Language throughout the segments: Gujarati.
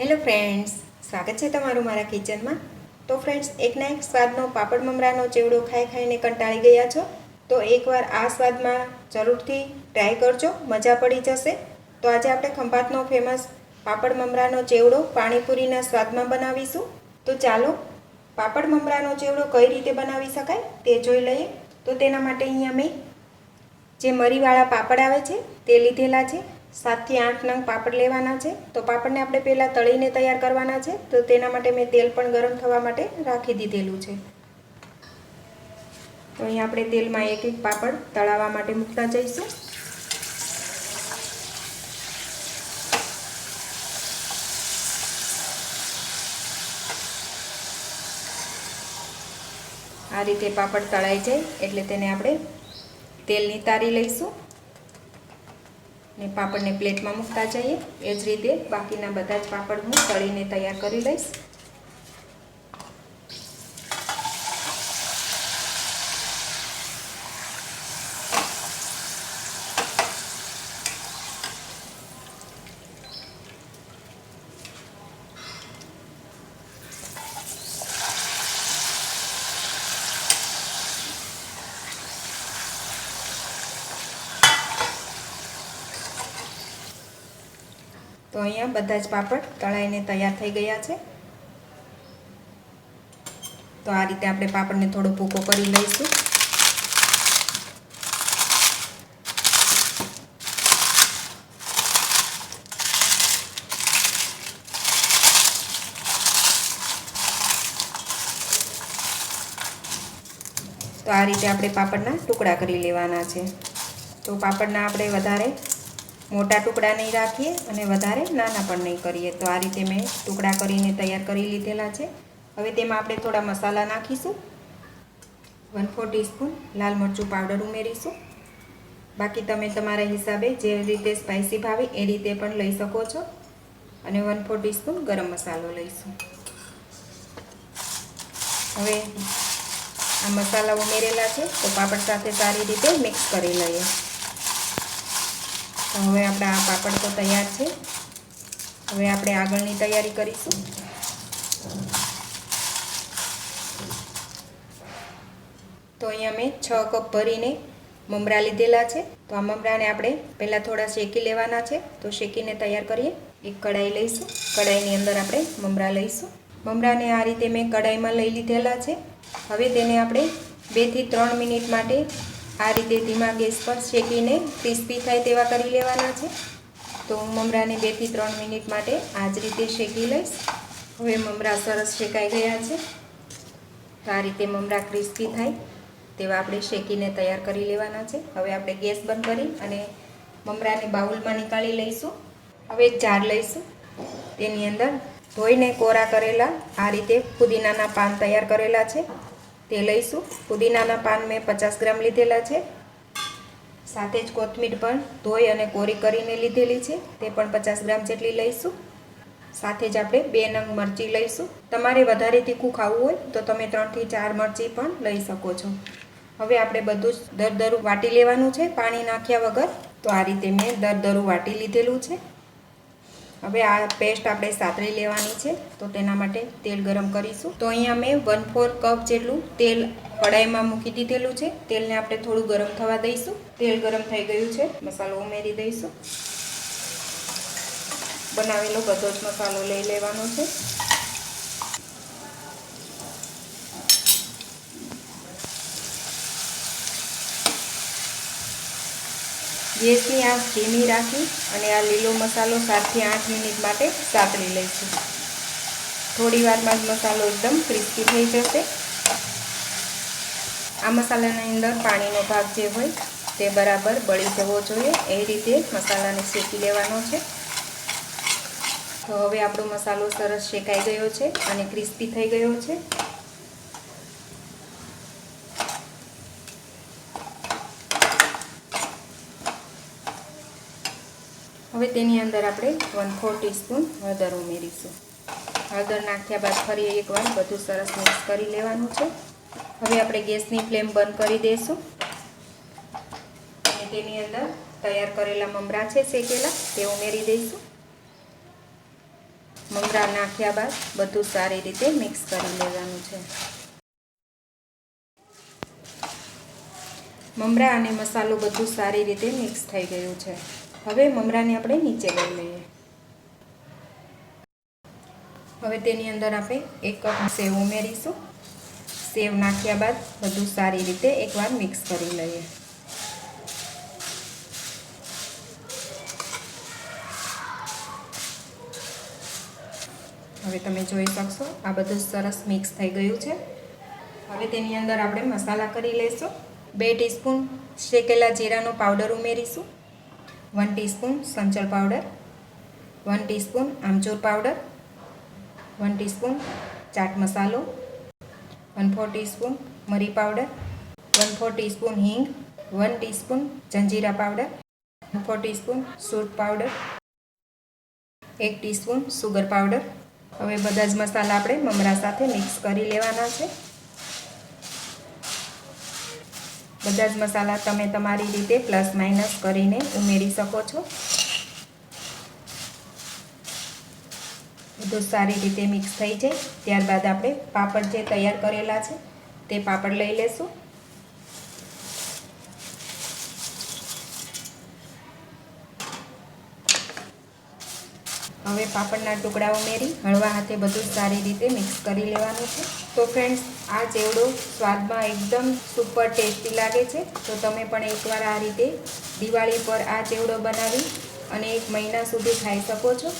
હેલો ફ્રેન્ડ્સ સ્વાગત છે તમારું મારા કિચનમાં તો ફ્રેન્ડ્સ એકના એક સ્વાદનો પાપડ મમરાનો ચેવડો ખાઈ ખાઈને કંટાળી ગયા છો? તો એકવાર આ સ્વાદમાં જરૂરથી ટ્રાય કરજો, મજા પડી જશે. તો આજે આપણે ખંભાતનો ફેમસ પાપડ મમરાનો ચેવડો પાણીપુરીના સ્વાદમાં બનાવીશું. તો ચાલો, પાપડ મમરાનો ચેવડો કઈ રીતે બનાવી શકાય તે જોઈ લઈએ. તો તેના માટે અહીંયા મેં જે મરીવાળા પાપડ આવે છે, તે લીધેલા છે. સાતથી આઠ નંગ પાપડ લેવાના છે. તો પાપડને આપણે પહેલાં તળીને તૈયાર કરવાના છે. તો તેના માટે મેં તેલ પણ ગરમ થવા માટે રાખી દીધેલું છે. તો અહીં આપણે તેલમાં એક એક પાપડ તળાવવા માટે મૂકતા જઈશું. આ રીતે પાપડ તળાઈ જાય એટલે તેને આપણે તેલ નિતારી લઈશું. ને પાપડને પ્લેટમાં મૂકતા જઈએ. એ જ રીતે બાકીના બધા જ પાપડ હું તળીને તૈયાર કરી લઈશ. તો અહીંયા બધા જ પાપડ તળાઈને તૈયાર થઈ ગયા છે. તો આ રીતે આપણે પાપડને થોડો ભૂકો કરી લઈશું. તો આ રીતે આપણે પાપડના ટુકડા કરી લેવાના છે. તો પાપડના આપણે વધારે મોટા ટુકડા નહીં રાખીએ અને વધારે નાના પણ નહીં કરીએ. તો આ રીતે મેં ટુકડા કરીને તૈયાર કરી લીધેલા છે. હવે તેમાં આપણે થોડા મસાલા નાખીશું. વન ફોર ટીસ્પૂન લાલ મરચું પાવડર ઉમેરીશું. બાકી તમે તમારા હિસાબે જે રીતે સ્પાઇસી ભાવે એ રીતે પણ લઈ શકો છો. અને વન ફોર ટીસ્પૂન ગરમ મસાલો લઈશું. હવે આ મસાલા ઉમેરેલા છે. તો પાપડ સાથે સારી રીતે મિક્સ કરી લઈએ. તો હવે આપણા પાપડ તો તૈયાર છે. હવે આપણે આગળની તૈયારી કરીશું. તો અહીંયા મેં છ કપ ભરીને મમરા લીધેલા છે. તો આ મમરાને આપણે પહેલાં થોડા શેકી લેવાના છે. તો શેકીને તૈયાર કરીએ. એક કઢાઈ લઈશું. કઢાઈની અંદર આપણે મમરા લઈશું. મમરાને આ રીતે મેં કઢાઈમાં લઈ લીધેલા છે. હવે તેને આપણે બેથી ત્રણ મિનિટ માટે આ રીતે ધીમા ગેસ પર શેકીને ક્રિસ્પી થાય તેવા કરી લેવાના છે. તો હું મમરાને બેથી ત્રણ મિનિટ માટે આ જ રીતે શેકી લઈશ. હવે મમરા સરસ શેકાઈ ગયા છે. તો આ રીતે મમરા ક્રિસ્પી થાય તેવા આપણે શેકીને તૈયાર કરી લેવાના છે. હવે આપણે ગેસ બંધ કરી અને મમરાને બાઉલમાં નીકાળી લઈશું. હવે જાર લઈશું. તેની અંદર ધોઈને કોરા કરેલા આ રીતે પુદીનાના પાન તૈયાર કરેલા છે. તે લઈશું. પુદીનાના પાન મેં પચાસ ગ્રામ લીધેલા છે. સાથે જ કોથમીર પણ ધોઈ અને કોરી કરીને લીધેલી છે. તે પણ પચાસ ગ્રામ જેટલી લઈશું. સાથે જ આપણે બે નંગ મરચી લઈશું. તમારે વધારે તીખું ખાવું હોય તો તમે ત્રણથી ચાર મરચી પણ લઈ શકો છો. હવે આપણે બધું જ દરદરું વાટી લેવાનું છે. પાણી નાખ્યા વગર તો આ રીતે મેં દરદરું વાટી લીધેલું છે. હવે આ પેસ્ટ આપણે સાતરી લેવાની છે, તો તેના માટે તેલ ગરમ કરીશું. તો અહીંયા મેં વન ફોર કપ જેટલું તેલ કડાઈમાં મૂકી દીધેલું છે. તેલને આપણે થોડું ગરમ થવા દઈશું. તેલ ગરમ થઈ ગયું છે. મસાલો ઉમેરી દઈશું. બનાવેલો બધો જ મસાલો લઈ લેવાનો છે. ગેસની આંચ ધીમી રાખી અને આ લીલો મસાલો સાતથી આઠ મિનિટ માટે સાતળી લઈશું. થોડી વારમાં જ મસાલો એકદમ ક્રિસ્પી થઈ જશે. આ મસાલાની અંદર પાણીનો ભાગ જે હોય તે બરાબર બળી જવો જોઈએ. એ રીતે મસાલાને શેકી લેવાનો છે. તો હવે આપણો મસાલો સરસ શેકાઈ ગયો છે અને ક્રિસ્પી થઈ ગયો છે. હવે તેની અંદર આપણે વન ફોર ટીસ્પૂન હળદર ઉમેરીશું. હળદર નાખ્યા બાદ ફરી એકવાર બધું સરસ મિક્સ કરી લેવાનું છે. હવે આપણે ગેસની ફ્લેમ બંધ કરી દઈશું. અને તેની અંદર તૈયાર કરેલા મમરા છે શેકેલા, તે ઉમેરી દઈશું. મમરા નાખ્યા બાદ બધું સારી રીતે મિક્સ કરી લેવાનું છે. મમરા અને મસાલો બધું સારી રીતે મિક્સ થઈ ગયું છે. હવે મમરાને આપણે નીચે લઈ લઈએ. હવે તેની અંદર આપણે એક કપ સેવ ઉમેરીશું. સેવ નાખ્યા બાદ બધું સારી રીતે એકવાર મિક્સ કરી લઈએ. હવે તમે જોઈ શકશો, આ બધું સરસ મિક્સ થઈ ગયું છે. હવે તેની અંદર આપણે મસાલા કરી લઈશું. બે ટીસ્પૂન શેકેલા જીરાનો પાવડર ઉમેરીશું. વન ટીસ્પૂન સંચળ પાવડર વન ટીસ્પૂન આમચૂર પાવડર વન ટીસ્પૂન ચાટ મસાલો વન ફોર ટીસ્પૂન મરી પાવડર વન ફોર ટીસ્પૂન હિંગ વન ટીસ્પૂન જંજીરા પાવડર વન ફોર ટીસ્પૂન સૂટ પાવડર એક ટીસ્પૂન સુગર પાવડર હવે બધા જ મસાલા આપણે મમરા સાથે મિક્સ કરી લેવાના છે. બધા જ મસાલા તમે તમારી રીતે પ્લસ માઇનસ કરીને ઉમેરી શકો છો. બધું સારી રીતે મિક્સ થઈ જાય. ત્યારબાદ આપણે પાપડ જે તૈયાર કરેલા છે, તે પાપડ લઈ લેશું. હવે પાપડના ટુકડા ઉમેરી, હળવા હાથે બધું સારી રીતે મિક્સ કરી લેવાનું છે. તો ફ્રેન્ડ્સ આ ચેવડો સ્વાદમાં એકદમ સુપર ટેસ્ટી લાગે છે. તો તમે પણ એકવાર આ રીતે દિવાળી પર આ ચેવડો બનાવી અને એક મહિના સુધી ખાઈ શકો છો.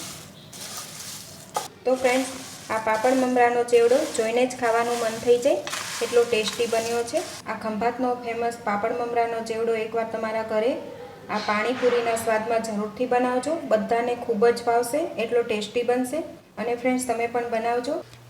તો ફ્રેન્ડ્સ આ પાપડ મમરાનો ચેવડો જોઈને જ ખાવાનું મન થઈ જાય. એટલો ટેસ્ટી બન્યો છે. આ ખંભાતનો ફેમસ પાપડ મમરાનો ચેવડો એકવાર તમારા ઘરે આ પાણીપુરીના સ્વાદમાં જરૂરથી બનાવજો. બધાને ખૂબ જ ભાવશે, એટલો ટેસ્ટી બનશે. અને ફ્રેન્ડ્સ તમે પણ બનાવજો.